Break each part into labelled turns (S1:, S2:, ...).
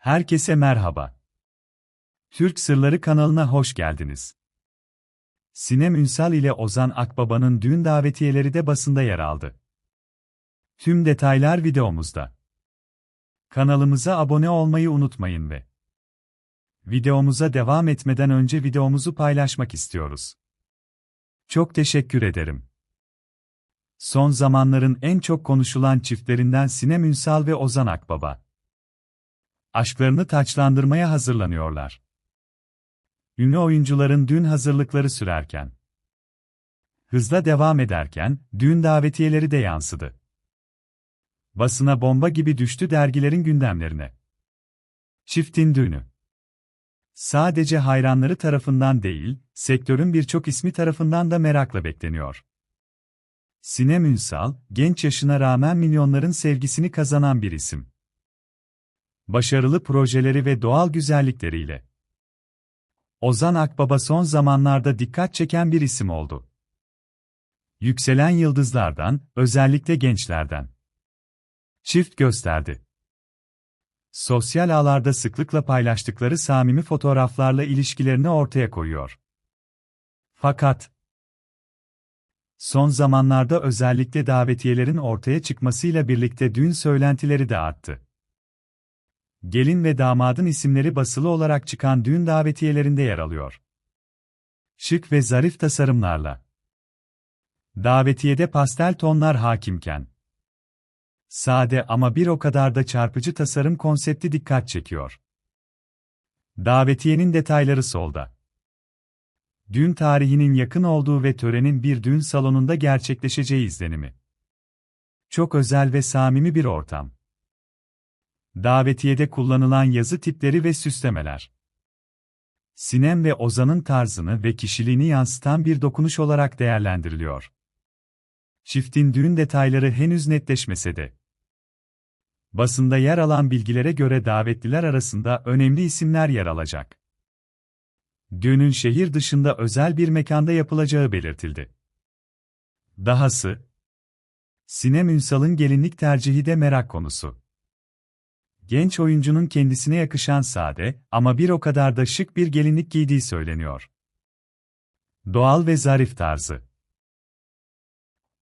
S1: Herkese merhaba. Türk Sırları kanalına hoş geldiniz. Sinem Ünsal ile Ozan Akbaba'nın düğün davetiyeleri de basında yer aldı. Tüm detaylar videomuzda. Kanalımıza abone olmayı unutmayın ve videomuza devam etmeden önce videomuzu paylaşmak istiyoruz. Çok teşekkür ederim. Son zamanların en çok konuşulan çiftlerinden Sinem Ünsal ve Ozan Akbaba. Aşklarını taçlandırmaya hazırlanıyorlar. Ünlü oyuncuların düğün hazırlıkları sürerken, hızla devam ederken, düğün davetiyeleri de yansıdı. Basına bomba gibi düştü dergilerin gündemlerine. Çiftin düğünü. Sadece hayranları tarafından değil, sektörün birçok ismi tarafından da merakla bekleniyor. Sinem Ünsal, genç yaşına rağmen milyonların sevgisini kazanan bir isim. Başarılı projeleri ve doğal güzellikleriyle. Ozan Akbaba son zamanlarda dikkat çeken bir isim oldu. Yükselen yıldızlardan, özellikle gençlerden. Çift gösterdi. Sosyal ağlarda sıklıkla paylaştıkları samimi fotoğraflarla ilişkilerini ortaya koyuyor. Fakat, Son zamanlarda özellikle davetiyelerin ortaya çıkmasıyla birlikte düğün söylentileri de arttı. Gelin ve damadın isimleri basılı olarak çıkan düğün davetiyelerinde yer alıyor. Şık ve zarif tasarımlarla. Davetiyede pastel tonlar hakimken. Sade ama bir o kadar da çarpıcı tasarım konsepti dikkat çekiyor. Davetiyenin detayları solda düğün tarihinin yakın olduğu ve törenin bir düğün salonunda gerçekleşeceği izlenimi. Çok özel ve samimi bir ortam. Davetiyede kullanılan yazı tipleri ve süslemeler. Sinem ve Ozan'ın tarzını ve kişiliğini yansıtan bir dokunuş olarak değerlendiriliyor. Çiftin düğün detayları henüz netleşmese de. Basında yer alan bilgilere göre davetliler arasında önemli isimler yer alacak. Düğünün şehir dışında özel bir mekanda yapılacağı belirtildi. Dahası, Sinem Ünsal'ın gelinlik tercihi de merak konusu. Genç oyuncunun kendisine yakışan sade ama bir o kadar da şık bir gelinlik giydiği söyleniyor. Doğal ve zarif tarzı.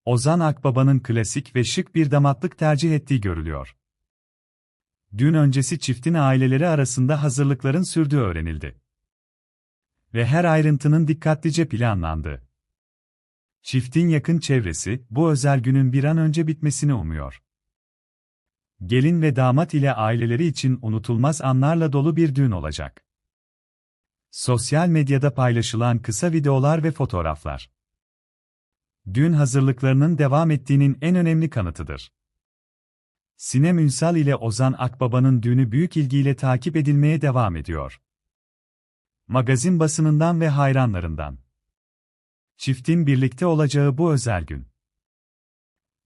S1: Ozan Akbaba'nın klasik ve şık bir damatlık tercih ettiği görülüyor. Dün öncesi çiftin aileleri arasında hazırlıkların sürdüğü öğrenildi ve her ayrıntının dikkatlice planlandı. Çiftin yakın çevresi, bu özel günün bir an önce bitmesini umuyor. Gelin ve damat ile aileleri için unutulmaz anlarla dolu bir düğün olacak. Sosyal medyada paylaşılan kısa videolar ve fotoğraflar. Düğün hazırlıklarının devam ettiğinin en önemli kanıtıdır. Sinem Ünsal ile Ozan Akbaba'nın düğünü büyük ilgiyle takip edilmeye devam ediyor magazin basınından ve hayranlarından. Çiftin birlikte olacağı bu özel gün.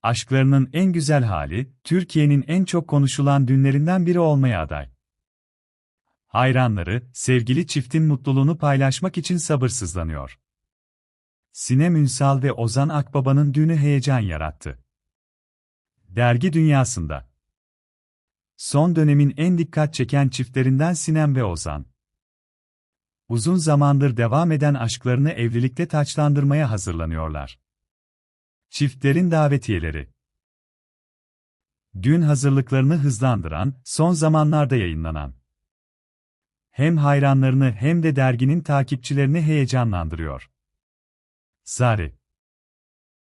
S1: Aşklarının en güzel hali, Türkiye'nin en çok konuşulan dünlerinden biri olmaya aday. Hayranları, sevgili çiftin mutluluğunu paylaşmak için sabırsızlanıyor. Sinem Ünsal ve Ozan Akbaba'nın düğünü heyecan yarattı. Dergi dünyasında Son dönemin en dikkat çeken çiftlerinden Sinem ve Ozan uzun zamandır devam eden aşklarını evlilikte taçlandırmaya hazırlanıyorlar. Çiftlerin davetiyeleri Düğün hazırlıklarını hızlandıran, son zamanlarda yayınlanan. Hem hayranlarını hem de derginin takipçilerini heyecanlandırıyor. Zari